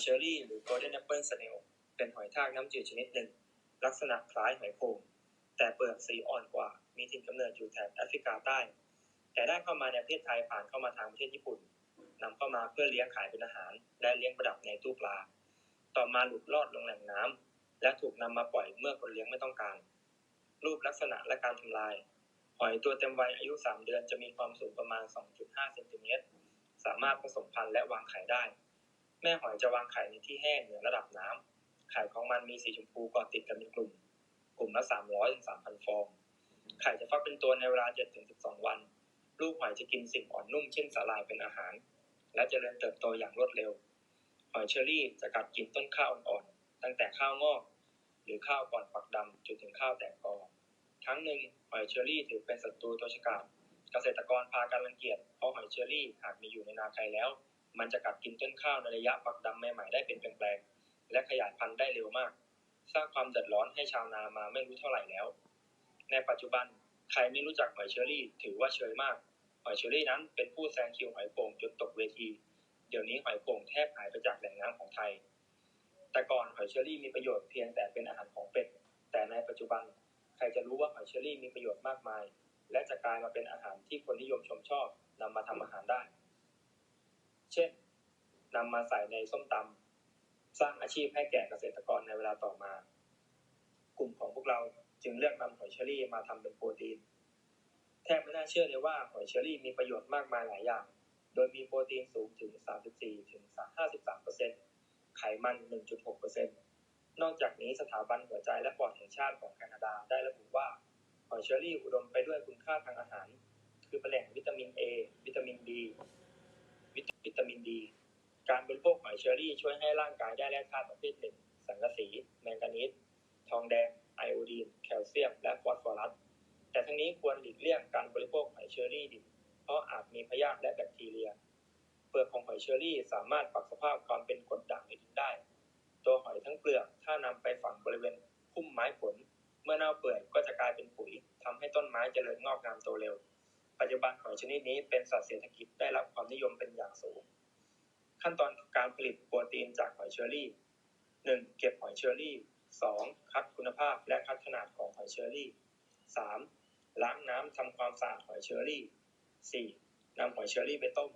เชอรี่ หรือ Golden Apple Snail เป็นหอยทากน้ำจืดชนิดหนึ่ง ลักษณะคล้ายหอยโข่งแต่เปลือกสีอ่อนกว่า มีถิ่นกำเนิดอยู่แถบแอฟริกาใต้ แต่ได้เข้ามาในประเทศไทยผ่านเข้ามาทางประเทศญี่ปุ่นนำเข้ามาเพื่อเลี้ยงขายเป็นอาหาร และเลี้ยงประดับในตู้ปลา ต่อมาหลุดรอดลงแหล่งน้ำและถูกนำมาปล่อยเมื่อคนเลี้ยงไม่ต้องการ รูปลักษณะและการทำลาย หอยตัวเต็มวัยอายุ 3 เดือนจะมีความสูงประมาณ 2.5 เซนติเมตร สามารถผสมพันธุ์และวางไข่ได้ แม่หอยจะวางไข่ในที่แห้งเหนือระดับน้ำไข่ของมันมีสีชมพูเกาะติดกันเป็นกลุ่ม กลุ่มละ300ถึง3,000ฟอง ไข่จะฟักเป็นตัวในเวลา7-12วัน ลูกหอยจะกินสิ่งอ่อนนุ่มเช่นสาหร่ายเป็นอาหาร และจะเจริญเติบโตอย่างรวดเร็ว หอยเชอรี่จะกัดกินต้นข้าวอ่อนๆ ตั้งแต่ข้าวงอก หรือข้าวก่อนฝักดำจนถึงข้าวแตกกอครั้งหนึ่งหอยเชอรี่ถือเป็นศัตรูตัวฉกาจเกษตรกรพากันรังเกียจเพราะหอยเชอรี่หากมีอยู่ในนาใครแล้ว มันจะกัดกินต้นข้าวในระยะฝักดำใหม่ๆได้เป็นแปลงๆและขยายพันธุ์ได้เร็วมาก สร้างความเดือดร้อนให้ชาวนามาไม่รู้เท่าไหร่แล้ว ในปัจจุบันใครไม่รู้จักหอยเชอรี่ ถือว่าเชยมากหอยเชอรี่นั้นเป็นผู้แซงคิวหอยโป่งจนตกเวที เดี๋ยวนี้หอยโป่งแทบหายไปจากแหล่งน้ำของไทย แต่ก่อนหอยเชอรี่มีประโยชน์เพียงแต่เป็นอาหารของเป็ด แต่ในปัจจุบันใครจะรู้ว่าหอยเชอรี่มีประโยชน์มากมาย และจะกลายมาเป็นอาหารที่คนนิยมชมชอบนำมาทำอาหารได้ เช่นนำมาใส่ในส้มตำสร้างอาชีพให้แก่เกษตรกรในเวลาต่อมา กลุ่มของพวกเราจึงเลือกนำหอยเชอรี่มาทำเป็นโปรตีน แทบไม่น่าเชื่อเลยว่าหอยเชอรี่มีประโยชน์มากมายหลายอย่าง โดยมีโปรตีนสูงถึง 34ถึง53%ไขมัน 1.6%นอกจากนี้สถาบันหัวใจและปอดแห่งชาติของแคนาดาได้ระบุว่าหอยเชอรี่อุดมไปด้วยคุณค่าทางอาหาร คือแหล่งวิตามิน A วิตามิน B วิตวิตามินดี การบริโภคหอย เชอรี่ช่วยให้ร่างกายได้แร่ธาตุประเภทหนึ่ง สังกะสี แมงกานีสทองแดง ไอโอดีน แคลเซียม และฟอสฟอรัส แต่ทั้งนี้ควรหลีกเลี่ยงการบริโภคหอยเชอรี่ดิบ เพราะอาจมีพยาธิและแบคทีเรีย เปลือกของหอยเชอรี่สามารถปรับสภาพความเป็นกรดด่างในดินได้ ตัวหอยทั้งเปลือกถ้านำไปฝังบริเวณพุ่มไม้ผล เมื่อเน่าเปื่อยก็จะกลายเป็นปุ๋ยทำให้ต้นไม้เจริญงอกงามโตเร็ว ปัจจุบันหอยชนิดนี้เป็นสัตว์เศรษฐกิจได้รับความนิยมเป็นอย่างสูง ขั้นตอนการผลิตโปรตีนจากหอยเชอรี่ 1. เก็บหอยเชอรี่ 2. คัดคุณภาพและคัดขนาดของหอยเชอรี่ 3. ล้างน้ำทำความสะอาดหอยเชอรี่ 4. นำหอยเชอรี่ไปต้ม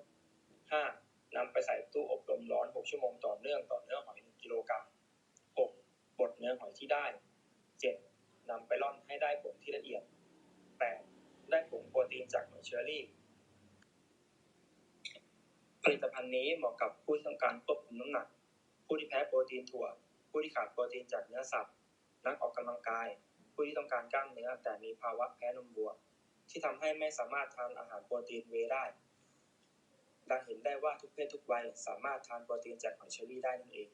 5. นำไปใส่ตู้อบลมร้อน 6 ชั่วโมงต่อเนื่องต่อเนื้อหอย 1 กิโลกรัม 6. บดเนื้อหอยที่ได้ 7. นำไปร่อนให้ได้ผงที่ละเอียด 8. ได้ผงโปรตีนจากหอยเชอรี่ ผลิตภัณฑ์นี้เหมาะกับผู้ที่ต้องการควบคุมน้ำหนัก ผู้ที่แพ้โปรตีนถั่ว ผู้ที่ขาดโปรตีนจากเนื้อสัตว์ นักออกกำลังกาย ผู้ที่ต้องการกล้ามเนื้อแต่มีภาวะแพ้นมวัว ที่ทำให้ไม่สามารถทานอาหารโปรตีนเวได้ ดังเห็นได้ว่าทุกเพศทุกวัยสามารถทานโปรตีนจากหอยเชอรี่ได้นั่นเอง